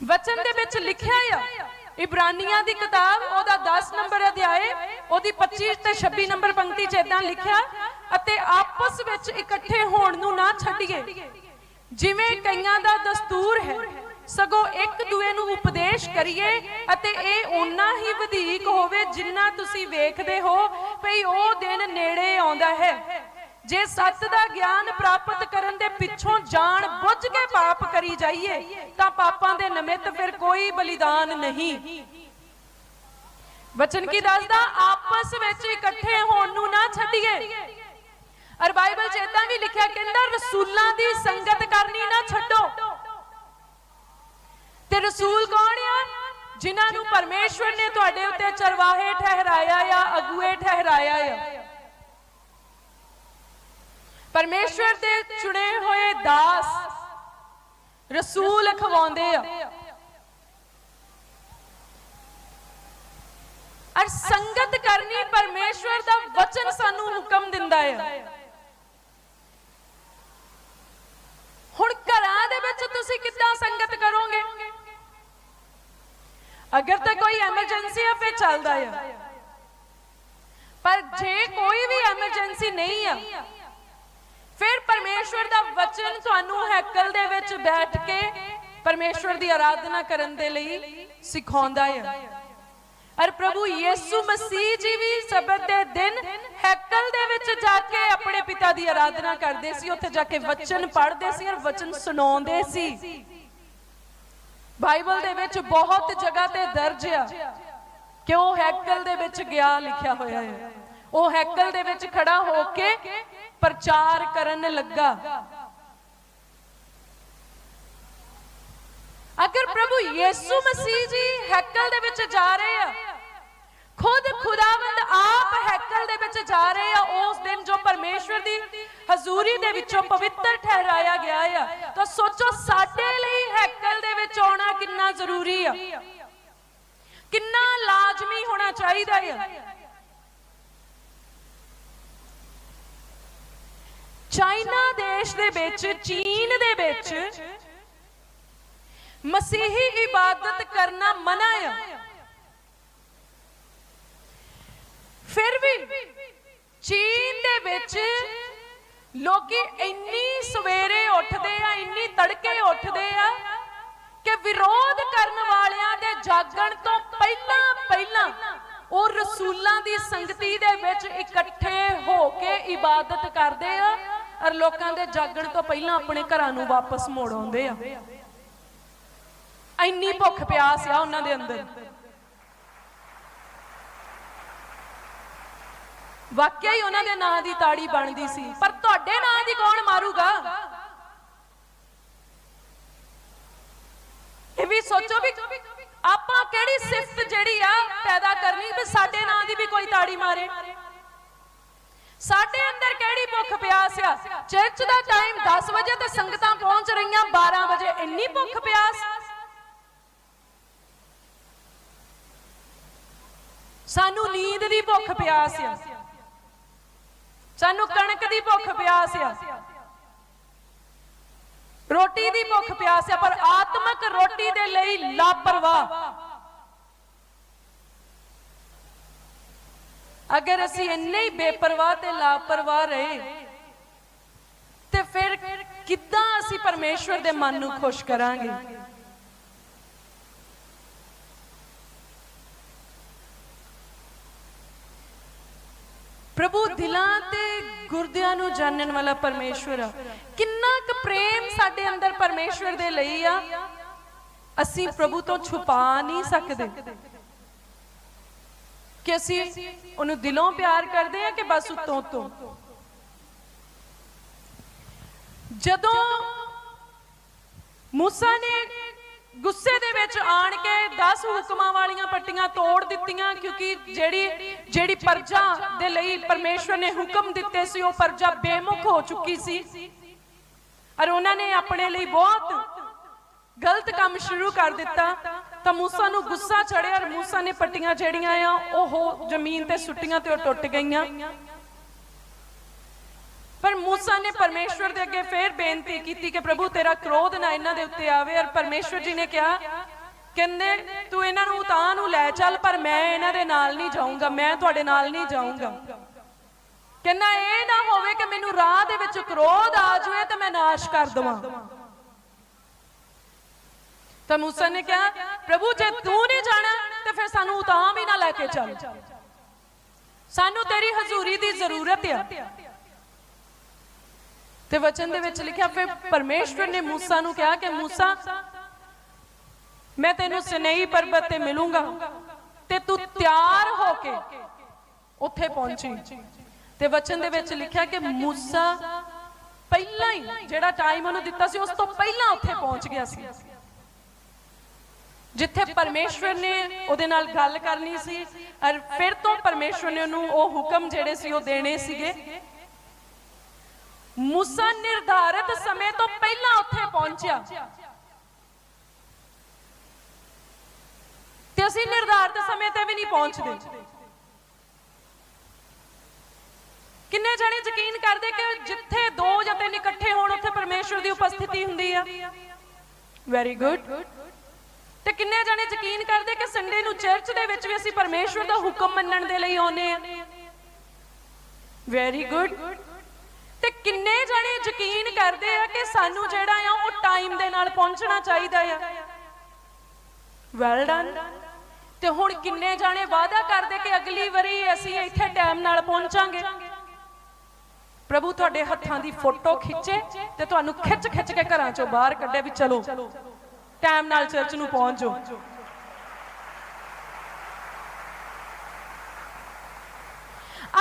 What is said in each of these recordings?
ਵਚਨ ਦੇ ਵਿੱਚ ਲਿਖਿਆ ਆ, ਇਬਰਾਨੀਆਂ ਦੀ ਕਿਤਾਬ, ਉਹਦਾ 10 ਨੰਬਰ ਅਧਿਆਏ, ਉਹਦੀ 25 ਤੇ 26 ਨੰਬਰ ਪੰਕਤੀ 'ਚ ਇਦਾਂ ਲਿਖਿਆ, ਅਤੇ ਆਪਸ ਵਿੱਚ ਇਕੱਠੇ ਹੋਣ ਨੂੰ ਨਾ ਛੱਡੀਏ। ਜਿਵੇਂ ਕਈਆਂ ਦਾ ਦਸਤੂਰ ਹੈ, ਸਗੋਂ ਇੱਕ ਦੂਏ ਨੂੰ ਉਪਦੇਸ਼ ਕਰੀਏ, ਅਤੇ ਇਹ ਓਨਾ ਹੀ ਵਧੇਕ ਹੋਵੇ ਜਿੰਨਾ ਤੁਸੀਂ ਵੇਖਦੇ ਹੋ, ਭਈ ਉਹ ਦਿਨ ਨੇੜੇ ਆਉਂਦਾ ਹੈ। ਜੇ ਸੱਚ ਦਾ ਗਿਆਨ ਪ੍ਰਾਪਤ ਕਰਨ ਦੇ ਪਿੱਛੋਂ ਜਾਣ ਬੁੱਝ ਕੇ ਪਾਪ ਕਰੀ ਜਾਈਏ, ਤਾਂ ਪਾਪਾਂ ਦੇ ਨਿਮਿਤ ਫਿਰ ਕੋਈ ਬਲੀਦਾਨ ਨਹੀਂ। ਵਚਨ ਕੀ ਦੱਸਦਾ? ਆਪਸ ਵਿੱਚ ਇਕੱਠੇ ਹੋਣ ਨੂੰ ਨਾ ਛੱਡੀਏ। ਔਰ ਬਾਈਬਲ 'ਚ ਇਦਾਂ ਵੀ ਲਿਖਿਆ ਕਹਿੰਦਾ, ਰਸੂਲਾਂ ਦੀ ਸੰਗਤ ਕਰਨੀ ਨਾ ਛੱਡੋ। ਤੇ ਰਸੂਲ ਕੌਣ ਆ? ਜਿਨ੍ਹਾਂ ਨੂੰ ਪਰਮੇਸ਼ਵਰ ਨੇ ਤੁਹਾਡੇ ਉੱਤੇ ਚਰਵਾਹੇ ਠਹਿਰਾਇਆ ਆ, ਅਗੂਏ ਠਹਿਰਾਇਆ ਆ। ਪਰਮੇਸ਼ਵਰ ਦੇ ਚੁਣੇ ਹੋਏ ਦਾਸ ਰਸੂਲ ਖਵਾਉਂਦੇ ਆ। ਅਰ ਸੰਗਤ ਕਰਨੀ ਪਰਮੇਸ਼ਵਰ ਦਾ ਵਚਨ ਸਾਨੂੰ ਹੁਕਮ ਦਿੰਦਾ ਹੈ ਹੁਣ ਘਰਾਂ ਦੇ ਵਿੱਚ ਤੁਸੀਂ ਕਿੱਦਾਂ ਸੰਗਤ ਕਰੋਗੇ? ਅਗਰ ਤਾਂ ਕੋਈ ਐਮਰਜੈਂਸੀ ਆ ਫੇ ਚੱਲਦਾ ਆ। ਪਰ ਜੇ ਕੋਈ ਵੀ ਐਮਰਜੈਂਸੀ ਨਹੀਂ ਆ ਫਿਰ ਪਰਮੇਸ਼ਵਰ ਦਾ ਵਚਨ ਤੁਹਾਨੂੰ ਹੈਕਲ ਦੇ ਵਿੱਚ ਬੈਠ ਕੇ ਪਰਮੇਸ਼ਵਰ ਦੀ ਆਰਾਧਨਾ ਕਰਨ ਦੇ ਲਈ ਸਿਖਾਉਂਦਾ ਹੈ ਅਰ ਪ੍ਰਭੂ ਯੀਸੂ ਮਸੀਹ ਜੀ ਵੀ ਸਬਤ ਦੇ ਦਿਨ ਹੈਕਲ ਦੇ ਵਿੱਚ ਜਾ ਕੇ ਆਪਣੇ ਪਿਤਾ ਦੀ ਆਰਾਧਨਾ ਕਰਦੇ ਸੀ, ਉੱਥੇ ਜਾ ਕੇ ਵਚਨ ਪੜ੍ਹਦੇ ਸੀ ਔਰ ਵਚਨ ਸੁਣਾਉਂਦੇ ਸੀ। ਬਾਈਬਲ ਦੇ ਵਿੱਚ ਬਹੁਤ ਜਗ੍ਹਾ ਤੇ ਦਰਜ ਆ ਕਿ ਉਹ ਹੈਕਲ ਦੇ ਵਿੱਚ ਗਿਆ ਲਿਖਿਆ ਹੋਇਆ ਹੈ ਉਹ ਹੈਕਲ ਦੇ ਵਿੱਚ ਖੜਾ ਹੋ ਕੇ ਪ੍ਰਚਾਰ ਕਰਨ ਲੱਗਾ। ਅਗਰ ਪ੍ਰਭੂ ਯੀਸੂ ਮਸੀਹ ਜੀ ਹੈਕਲ ਦੇ ਵਿੱਚ ਜਾ ਰਹੇ ਆ, ਖੁਦ ਖੁਦਾਵੰਦ ਆਪ ਹੈਕਲ ਦੇ ਵਿੱਚ ਜਾ ਰਹੇ ਆ, ਉਸ ਦਿਨ ਜੋ ਪਰਮੇਸ਼ਵਰ ਦੀ ਹਜ਼ੂਰੀ ਦੇ ਵਿੱਚੋਂ ਪਵਿੱਤਰ ਠਹਿਰਾਇਆ ਗਿਆ ਆ, ਤਾਂ ਸੋਚੋ ਸਾਡੇ ਲਈ ਹੈਕਲ ਦੇ ਵਿੱਚ ਆਉਣਾ ਕਿੰਨਾ ਜ਼ਰੂਰੀ ਆ। ਕਿੰਨਾ ਲਾਜ਼ਮੀ ਹੋਣਾ ਚਾਹੀਦਾ ਆ। ਚਾਈਨਾ ਦੇਸ਼ ਦੇ ਵਿੱਚ, ਚੀਨ ਦੇ ਵਿੱਚ ਮਸੀਹੀ ਇਬਾਦਤ ਕਰਨਾ ਮਨਾ ਆ। ਫਿਰ ਵੀ ਚੀਨ ਦੇ ਵਿੱਚ ਲੋਕੀ ਇੰਨੀ ਸਵੇਰੇ ਉੱਠਦੇ ਆ, ਇੰਨੀ ਤੜਕੇ ਉੱਠਦੇ ਆ ਕਿ ਵਿਰੋਧ ਕਰਨ ਵਾਲਿਆਂ ਦੇ ਜਾਗਣ ਤੋਂ ਪਹਿਲਾਂ ਪਹਿਲਾਂ ਉਹ ਰਸੂਲਾਂ ਦੀ ਸੰਗਤੀ ਦੇ ਵਿੱਚ ਇਕੱਠੇ ਹੋ ਕੇ ਇਬਾਦਤ ਕਰਦੇ ਆ। ਔਰ ਲੋਕਾਂ ਦੇ ਜਾਗਣ ਤੋਂ ਪਹਿਲਾਂ ਆਪਣੇ ਘਰਾਂ ਨੂੰ ਵਾਪਸ ਮੋੜ ਆਉਂਦੇ ਆ। ਇੰਨੀ ਭੁੱਖ ਪਿਆਸ ਆ ਉਹਨਾਂ ਦੇ ਅੰਦਰ। ਵਾਕਿਆ ਹੀ ਉਹਨਾਂ ਦੇ ਨਾਂ ਦੀ ਤਾੜੀ ਬਣਦੀ ਸੀ, ਪਰ ਤੁਹਾਡੇ ਨਾਂ ਦੀ ਕੌਣ ਮਾਰੂਗਾ? ਇਹ ਵੀ ਸੋਚੋ ਵੀ ਆਪਾਂ ਕਿਹੜੀ ਸਿਫਤ ਜਿਹੜੀ ਆ ਪੈਦਾ ਕਰਨੀ ਵੀ ਸਾਡੇ ਨਾਂ ਦੀ ਵੀ ਕੋਈ ਤਾੜੀ ਮਾਰੇ। ਸਾਡੇ ਅੰਦਰ ਕਿਹੜੀ ਭੁੱਖ ਪਿਆਸ ਆ ਚਰਚ ਦਾ ਟਾਈਮ 10 ਵਜੇ ਤੇ ਸੰਗਤਾਂ ਪਹੁੰਚ ਰਹੀਆਂ 12 ਵਜੇ ਇੰਨੀ ਭੁੱਖ ਪਿਆਸ ਸਾਨੂੰ ਨੀਂਦ ਦੀ ਭੁੱਖ ਪਿਆਸ ਆ ਸਾਨੂੰ ਕਣਕ ਦੀ ਭੁੱਖ ਪਿਆਸ ਆ ਰੋਟੀ ਦੀ ਭੁੱਖ ਪਿਆਸ ਆ ਪਰ ਆਤਮਿਕ ਰੋਟੀ ਦੇ ਲਈ ਲਾਪਰਵਾਹ। ਅਗਰ ਅਸੀਂ ਇੰਨੇ ਹੀ ਬੇਪਰਵਾਹ ਤੇ ਲਾਪਰਵਾਹ ਰਹੇ, ਤੇ ਫਿਰ ਕਿੱਦਾਂ ਅਸੀਂ ਪਰਮੇਸ਼ਵਰ ਦੇ ਮਨ ਨੂੰ ਖੁਸ਼ ਕਰਾਂਗੇ? ਪ੍ਰਭੂ ਦਿਲਾਂ ਤੇ ਗੁਰਦਿਆਂ ਨੂੰ ਜਾਣਨ ਵਾਲਾ ਪਰਮੇਸ਼ਵਰ ਆ। ਕਿੰਨਾ ਕੁ ਪ੍ਰੇਮ ਸਾਡੇ ਅੰਦਰ ਪਰਮੇਸ਼ਵਰ ਦੇ ਲਈ ਆ। ਅਸੀਂ ਪ੍ਰਭੂ ਤੋਂ ਛੁਪਾ ਨਹੀਂ ਸਕਦੇ। ਕਿ ਅਸੀਂ ਉਹਨੂੰ ਦਿਲੋਂ ਪਿਆਰ ਕਰਦੇ ਆ ਕਿ ਬਸ ਉਤੋਂ ਉਤੋਂ? ਜਦੋਂ ਮੂਸਾ ਨੇ ਗੁੱਸੇ ਦੇ ਵਿੱਚ ਆਣ ਕੇ 10 ਹੁਕਮਾਂ ਵਾਲੀਆਂ ਪੱਟੀਆਂ ਤੋੜ ਦਿੱਤੀਆਂ, ਕਿਉਂਕਿ ਜਿਹੜੀ ਜਿਹੜੀ ਪਰਜਾ ਦੇ ਲਈ ਪਰਮੇਸ਼ਵਰ ਨੇ ਹੁਕਮ ਦਿੱਤੇ ਸੀ, ਉਹ ਪਰਜਾ ਬੇਮੁਖ ਹੋ ਚੁੱਕੀ ਸੀ। ਔਰ ਉਹਨਾਂ ਨੇ ਆਪਣੇ ਲਈ ਬਹੁਤ ਗਲਤ ਕੰਮ ਸ਼ੁਰੂ ਕਰ ਦਿੱਤਾ। ਤਾਂ ਮੂਸਾ ਨੂੰ ਗੁੱਸਾ ਚੜਿਆ ਔਰ ਮੂਸਾ ਨੇ ਪੱਟੀਆਂ ਜਿਹੜੀਆਂ ਆ, ਉਹ ਜ਼ਮੀਨ ਤੇ ਸੁੱਟੀਆਂ ਤੇ ਉਹ ਟੁੱਟ ਗਈਆਂ। ਪਰ ਮੂਸਾ ਨੇ ਪਰਮੇਸ਼ਵਰ ਦੇ ਅੱਗੇ ਫੇਰ ਬੇਨਤੀ ਕੀਤੀ ਕਿ ਪ੍ਰਭੂ, ਤੇਰਾ ਕ੍ਰੋਧ ਨਾ ਇਹਨਾਂ ਦੇ ਉੱਤੇ ਆਵੇ ਔਰ ਪਰਮੇਸ਼ਵਰ ਜੀ ਨੇ ਕਿਹਾ, ਕਹਿੰਦੇ, ਤੂੰ ਇਹਨਾਂ ਨੂੰ ਤਾਂ ਨੂੰ ਲੈ ਚੱਲ, ਪਰ ਮੈਂ ਇਹਨਾਂ ਦੇ ਨਾਲ ਨਹੀਂ ਜਾਊਂਗਾ, ਮੈਂ ਤੁਹਾਡੇ ਨਾਲ ਨਹੀਂ ਜਾਊਂਗਾ। ਕਹਿੰਦਾ, ਇਹ ਨਾ ਹੋਵੇ ਕਿ ਮੈਨੂੰ ਰਾਹ ਦੇ ਵਿੱਚ ਕ੍ਰੋਧ ਆ ਜਾਵੇ ਤੇ ਮੈਂ ਨਾਸ਼ ਕਰ ਦਵਾਂ। ਤਾਂ ਮੂਸਾ ਨੇ ਕਿਹਾ, ਪ੍ਰਭੂ, ਜੇ ਤੂੰ ਨਹੀਂ ਜਾਣਾ, ਤੇ ਫਿਰ ਸਾਨੂੰ ਉਤਾਂ ਹੀ ਨਾ ਲੈ ਕੇ ਚੱਲ। ਸਾਨੂੰ ਤੇਰੀ ਹਜ਼ੂਰੀ ਦੀ ਜ਼ਰੂਰਤ ਆ। ਤੇ ਵਚਨ ਦੇ ਵਿੱਚ ਲਿਖਿਆ, ਫਿਰ ਪਰਮੇਸ਼ਵਰ ਨੇ ਮੂਸਾ ਨੂੰ ਕਿਹਾ ਕਿ, ਮੂਸਾ, ਮੈਂ ਤੈਨੂੰ ਸਨੇਹੀ ਪਰਬਤ ਤੇ ਮਿਲੂੰਗਾ ਤੇ ਤੂੰ ਤਿਆਰ ਹੋ ਕੇ ਉੱਥੇ ਪਹੁੰਚੀ। ਤੇ ਵਚਨ ਦੇ ਵਿੱਚ ਲਿਖਿਆ ਕਿ ਮੂਸਾ ਪਹਿਲਾਂ ਹੀ ਜਿਹੜਾ ਟਾਈਮ ਉਹਨੂੰ ਦਿੱਤਾ ਸੀ, ਉਸ ਤੋਂ ਪਹਿਲਾਂ ਉੱਥੇ ਪਹੁੰਚ ਗਿਆ ਸੀ। ਜਿੱਥੇ ਪਰਮੇਸ਼ਵਰ ਨੇ ਉਹਦੇ ਨਾਲ ਗੱਲ ਕਰਨੀ ਸੀ ਔਰ ਫਿਰ ਤੋਂ ਪਰਮੇਸ਼ਵਰ ਨੇ ਉਹਨੂੰ ਉਹ ਹੁਕਮ ਜਿਹੜੇ ਸੀ ਉਹ ਦੇਣੇ ਸੀਗੇ। ਮੂਸਾ ਨਿਰਧਾਰਿਤ ਸਮੇਂ ਤੋਂ ਪਹਿਲਾਂ ਉੱਥੇ ਪਹੁੰਚਿਆ। ਤੇ ਅਸੀਂ ਨਿਰਧਾਰਿਤ ਸਮੇਂ ਤੇ ਵੀ ਨਹੀਂ ਪਹੁੰਚਦੇ। ਕਿੰਨੇ ਜਣੇ ਯਕੀਨ ਕਰਦੇ ਕਿ ਜਿੱਥੇ ਦੋ ਜਾਂ ਤਿੰਨ ਇਕੱਠੇ ਹੋਣ ਉੱਥੇ ਪਰਮੇਸ਼ਵਰ ਦੀ ਉਪਸਥਿਤੀ ਹੁੰਦੀ ਆ? ਵੈਰੀ ਗੁੱਡ ਤੇ ਕਿੰਨੇ ਜਣੇ ਯਕੀਨ ਕਰਦੇ ਕਿ ਸੰਡੇ ਨੂੰ ਚਰਚ ਦੇ ਵਿੱਚ ਵੀ ਅਸੀਂ ਪਰਮੇਸ਼ਵਰ ਦਾ ਹੁਕਮ ਮੰਨਣ ਦੇ ਲਈ ਆਉਂਦੇ ਆ ਵੈਰੀ ਗੁੱਡ ਤੇ ਕਿੰਨੇ ਜਣੇ ਯਕੀਨ ਕਰਦੇ ਆ ਕਿ ਸਾਨੂੰ ਜਿਹੜਾ ਆ, ਉਹ ਟਾਈਮ ਦੇ ਨਾਲ ਪਹੁੰਚਣਾ ਚਾਹੀਦਾ ਆ? ਵੈਲ ਡਨ ਤੇ ਹੁਣ ਕਿੰਨੇ ਜਾਣੇ ਵਾਅਦਾ ਕਰਦੇ ਕਿ ਅਗਲੀ ਵਾਰੀ ਅਸੀਂ ਇੱਥੇ ਟਾਈਮ ਨਾਲ ਪਹੁੰਚਾਂਗੇ? ਪ੍ਰਭੂ ਤੁਹਾਡੇ ਹੱਥਾਂ ਦੀ ਫੋਟੋ ਖਿੱਚੇ ਤੇ ਤੁਹਾਨੂੰ ਖਿੱਚ ਖਿੱਚ ਕੇ ਘਰਾਂ ਚੋਂ ਬਾਹਰ ਕੱਢੇ ਵੀ ਚਲੋ। ਟਾਈਮ ਨਾਲ ਚਰਚ ਨੂੰ ਪਹੁੰਚ ਜਾਓ।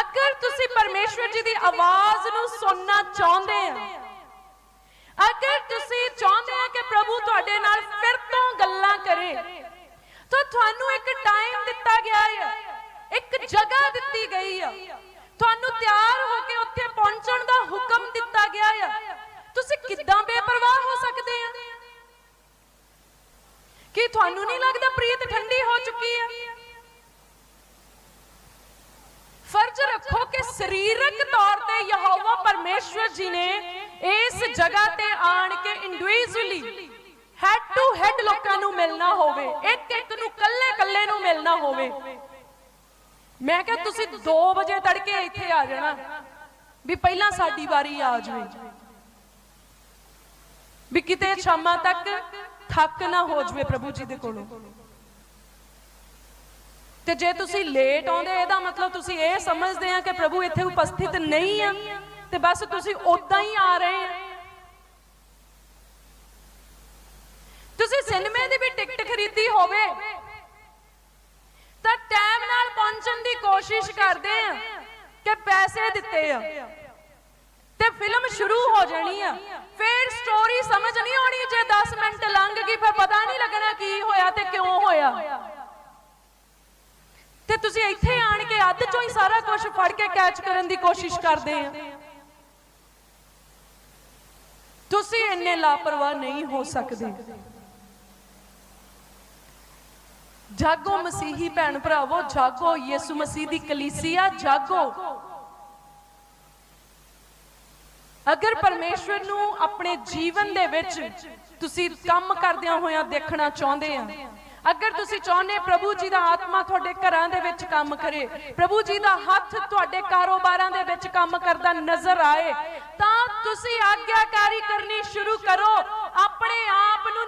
ਅਗਰ ਤੁਸੀਂ ਪਰਮੇਸ਼ਵਰ ਜੀ ਦੀ ਆਵਾਜ਼ ਨੂੰ ਸੁਣਨਾ ਚਾਹੁੰਦੇ ਆ, ਅਗਰ ਤੁਸੀਂ ਚਾਹੁੰਦੇ ਆ ਕਿ ਪ੍ਰਭੂ ਤੁਹਾਡੇ ਨਾਲ ਫਿਰ ਤੋਂ ਗੱਲਾਂ ਕਰੇ, ਤਾਂ ਤੁਹਾਨੂੰ ਇੱਕ ਟਾਈਮ ਦਿੱਤਾ ਗਿਆ ਹੈ ਇੱਕ ਜਗ੍ਹਾ ਦਿੱਤੀ ਗਈ ਆ। ਤੁਹਾਨੂੰ ਤਿਆਰ ਹੋ ਕੇ ਉੱਥੇ ਪਹੁੰਚਣ ਦਾ ਹੁਕਮ ਦਿੱਤਾ ਗਿਆ ਹੈ ਤੁਸੀਂ ਕਿੱਦਾਂ ਬੇਪਰਵਾਹ ਹੋ ਸਕਦੇ ਆ ਕੀ ਤੁਹਾਨੂੰ ਨਹੀਂ ਲੱਗਦਾ ਪ੍ਰੀਤ ਠੰਡੀ ਹੋ ਚੁੱਕੀ ਹੈ ਫਰਜ਼ ਰੱਖੋ ਕਿ ਸਰੀਰਕ ਤੌਰ ਤੇ ਯਹੋਵਾ ਪਰਮੇਸ਼ਵਰ ਜੀ ਨੇ ਇਸ ਜਗ੍ਹਾ ਤੇ ਆਣ ਕੇ ਇੰਡੀਵਿਜੂਅਲੀ ਹੈਡ ਟੂ ਹੈਡ ਲੋਕਾਂ ਨੂੰ ਮਿਲਣਾ ਹੋਵੇ, ਇੱਕ ਇੱਕ ਨੂੰ ਕੱਲੇ ਕੱਲੇ ਨੂੰ ਮਿਲਣਾ ਹੋਵੇ। ਮੈਂ ਕਿਹਾ, ਤੁਸੀਂ 2 ਵਜੇ ਤੜਕੇ ਇੱਥੇ ਆ ਜਾਣਾ, ਵੀ ਪਹਿਲਾਂ ਸਾਡੀ ਵਾਰੀ ਆ ਜਾਵੇ। ਵੀ ਕਿਤੇ ਸ਼ਾਮਾਂ ਤੱਕ ਥੱਕ ਨਾ ਹੋ ਜਾਵੇ ਪ੍ਰਭੂ ਜੀ ਦੇ ਕੋਲੋਂ। ਤੇ ਜੇ ਤੁਸੀਂ ਲੇਟ ਆਉਂਦੇ, ਇਹਦਾ ਮਤਲਬ ਤੁਸੀਂ ਇਹ ਸਮਝਦੇ ਆ ਕਿ ਪ੍ਰਭੂ ਇੱਥੇ ਉਪਸਥਿਤ ਨਹੀਂ ਆ, ਤੇ ਬਸ ਤੁਸੀਂ ਉਦਾਂ ਹੀ ਆ ਰਹੇ ਆ। ਤੁਸੀਂ ਸਿਨੇਮੇ ਦੀ ਵੀ ਟਿਕਟ ਖਰੀਦੀ ਹੋਵੇ, ਤਾਂ ਟਾਈਮ ਨਾਲ ਪਹੁੰਚਣ ਦੀ ਕੋਸ਼ਿਸ਼ ਕਰਦੇ ਆ ਕਿ ਪੈਸੇ ਦਿੱਤੇ ਆ। ਤੇ ਫਿਲਮ ਸ਼ੁਰੂ ਹੋ ਜਾਣੀ ਆ। ਫਿਰ ਸਟੋਰੀ ਸਮਝ ਨਹੀਂ ਆਉਣੀ ਜੇ 10 ਮਿੰਟ ਲੰਘ ਗਈ, ਫਿਰ ਪਤਾ ਨਹੀਂ ਲੱਗਣਾ ਕੀ ਹੋਇਆ ਤੇ ਕਿਉਂ ਹੋਇਆ। ਤੇ ਤੁਸੀਂ ਇੱਥੇ ਆਣ ਕੇ ਅੱਧ ਚੋਂ ਹੀ ਸਾਰਾ ਕੁਝ ਫੜ ਕੇ ਕੈਚ ਕਰਨ ਦੀ ਕੋਸ਼ਿਸ਼ ਕਰਦੇ ਆ। ਤੁਸੀਂ ਇੰਨੇ ਲਾਪਰਵਾਹ ਨਹੀਂ ਹੋ ਸਕਦੇ। ਜਾਗੋ ਮਸੀਹੀ ਭੈਣ ਭਰਾਵੋ, ਜਾਗੋ ਯਿਸੂ ਮਸੀਹ ਦੀ ਕਲੀਸਿਆ, ਜਾਗੋ। ਅਗਰ ਪਰਮੇਸ਼ਵਰ ਨੂੰ ਆਪਣੇ ਜੀਵਨ ਦੇ ਵਿੱਚ ਤੁਸੀਂ ਕੰਮ ਕਰਦਿਆਂ ਹੋਇਆਂ ਦੇਖਣਾ ਚਾਹੁੰਦੇ ਆ, ਅਗਰ ਤੁਸੀਂ ਚਾਹੁੰਦੇ ਪ੍ਰਭੂ ਜੀ ਦਾ ਆਤਮਾ ਤੁਹਾਡੇ ਘਰਾਂ ਦੇ ਵਿੱਚ ਕੰਮ ਕਰੇ, ਪ੍ਰਭੂ ਜੀ ਦਾ ਹੱਥ ਤੁਹਾਡੇ ਕਾਰੋਬਾਰਾਂ ਦੇ ਵਿੱਚ ਕੰਮ ਕਰਦਾ ਨਜ਼ਰ ਆਏ, ਤਾਂ ਤੁਸੀਂ ਆਗਿਆਕਾਰੀ ਕਰਨੀ ਸ਼ੁਰੂ ਕਰੋ, ਆਪਣੇ ਆਪ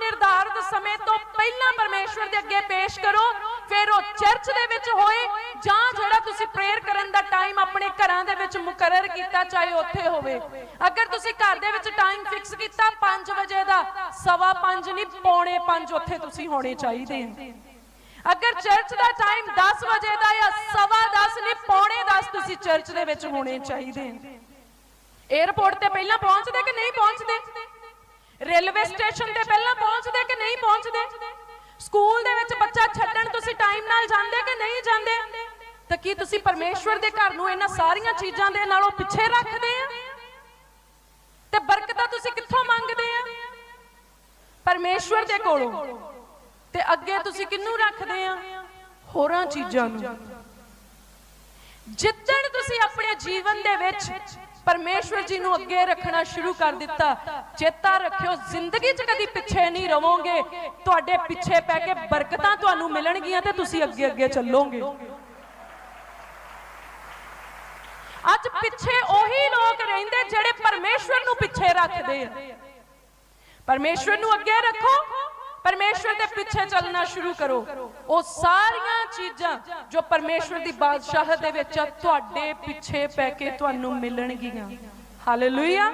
ਨਿਰਧਾਰਿਤ ਸਮੇਂ ਤੋਂ ਪਹਿਲਾਂ ਪਰਮੇਸ਼ਵਰ ਦੇ ਅੱਗੇ ਪੇਸ਼ ਕਰੋ, ਫਿਰ ਉਹ ਚਰਚ ਦੇ ਵਿੱਚ ਹੋਏ, ਜਾਂ ਜਿਹੜਾ ਤੁਸੀਂ ਪ੍ਰੇਅਰ ਕਰਨ ਦਾ ਟਾਈਮ ਆਪਣੇ ਘਰਾਂ ਦੇ ਵਿੱਚ ਮੁਕਰਰ ਕੀਤਾ, ਚਾਹੇ ਉੱਥੇ ਹੋਵੇ। ਅਗਰ ਤੁਸੀਂ ਘਰ ਦੇ ਵਿੱਚ ਟਾਈਮ ਫਿਕਸ ਕੀਤਾ 5 ਵਜੇ ਦਾ, ਸਵਾ 5 ਨਹੀਂ, ਪੌਣੇ 5 ਉੱਥੇ ਤੁਸੀਂ ਹੋਣੇ ਚਾਹੀਦੇ ਅਗਰ ਚਰਚ ਦਾ ਟਾਈਮ 10 ਵਜੇ ਦਾ ਜਾਂ ਸਵਾ 10 ਨਹੀਂ, ਪੌਣੇ 10 ਤੁਸੀਂ ਚਰਚ ਦੇ ਵਿੱਚ ਹੋਣੇ ਚਾਹੀਦੇ 에어ਪੋਰਟ ਤੇ ਪਹਿਲਾਂ ਪਹੁੰਚਦੇ ਕਿ ਨਹੀਂ ਪਹੁੰਚਦੇ? ਰੇਲਵੇ ਸਟੇਸ਼ਨ ਤੇ ਪਹਿਲਾਂ ਪਹੁੰਚਦੇ ਕਿ ਨਹੀਂ ਪਹੁੰਚਦੇ? ਸਕੂਲ ਦੇ ਵਿੱਚ ਬੱਚਾ ਛੱਡਣ ਤੁਸੀਂ ਟਾਈਮ ਨਾਲ ਜਾਂਦੇ ਕਿ ਨਹੀਂ ਜਾਂਦੇ? ਤਾਂ ਕੀ ਤੁਸੀਂ ਪਰਮੇਸ਼ਵਰ ਦੇ ਘਰ ਨੂੰ ਇਹਨਾਂ ਸਾਰੀਆਂ ਚੀਜ਼ਾਂ ਦੇ ਨਾਲੋਂ ਪਿੱਛੇ ਰੱਖਦੇ ਆ? ਤੇ ਬਰਕਤਾਂ ਤੁਸੀਂ ਕਿੱਥੋਂ ਮੰਗਦੇ ਆ? ਪਰਮੇਸ਼ਵਰ ਦੇ ਕੋਲੋਂ। ਤੇ ਅੱਗੇ ਤੁਸੀਂ ਕਿਹਨੂੰ ਰੱਖਦੇ ਆ? ਹੋਰਾਂ ਚੀਜ਼ਾਂ ਨੂੰ। ਜਿੱਦਣ ਤੁਸੀਂ ਆਪਣੇ ਜੀਵਨ ਦੇ ਵਿੱਚ ਪਰਮੇਸ਼ਵਰ ਜੀ ਨੂੰ ਅੱਗੇ ਰੱਖਣਾ ਸ਼ੁਰੂ ਕਰ ਦਿੱਤਾ, ਚੇਤਾ ਰੱਖਿਓ, ਜ਼ਿੰਦਗੀ 'ਚ ਕਦੀ ਪਿੱਛੇ ਨਹੀਂ ਰਵੋਗੇ। ਤੁਹਾਡੇ ਪਿੱਛੇ ਪੈ ਕੇ ਬਰਕਤਾਂ ਤੁਹਾਨੂੰ ਮਿਲਣਗੀਆਂ ਤੇ ਤੁਸੀਂ ਅੱਗੇ ਅੱਗੇ ਚੱਲੋਗੇ। ਅੱਜ ਪਿੱਛੇ ਉਹੀ ਲੋਕ ਰਹਿੰਦੇ ਜਿਹੜੇ ਪਰਮੇਸ਼ਵਰ ਨੂੰ ਪਿੱਛੇ ਰੱਖਦੇ ਆ। ਪਰਮੇਸ਼ਵਰ ਨੂੰ ਅੱਗੇ ਰੱਖੋ ਪਰਮੇਸ਼ਵਰ ਦੇ ਪਿੱਛੇ ਚੱਲਣਾ ਸ਼ੁਰੂ ਕਰੋ। ਉਹ ਸਾਰੀਆਂ ਚੀਜ਼ਾਂ ਜੋ ਪਰਮੇਸ਼ਵਰ ਦੀ ਬਾਦਸ਼ਾਹਤ ਦੇ ਵਿੱਚ ਤੁਹਾਡੇ ਪਿੱਛੇ ਪੈ ਕੇ ਤੁਹਾਨੂੰ ਮਿਲਣਗੀਆਂ। ਹਾਲੇਲੂਇਆ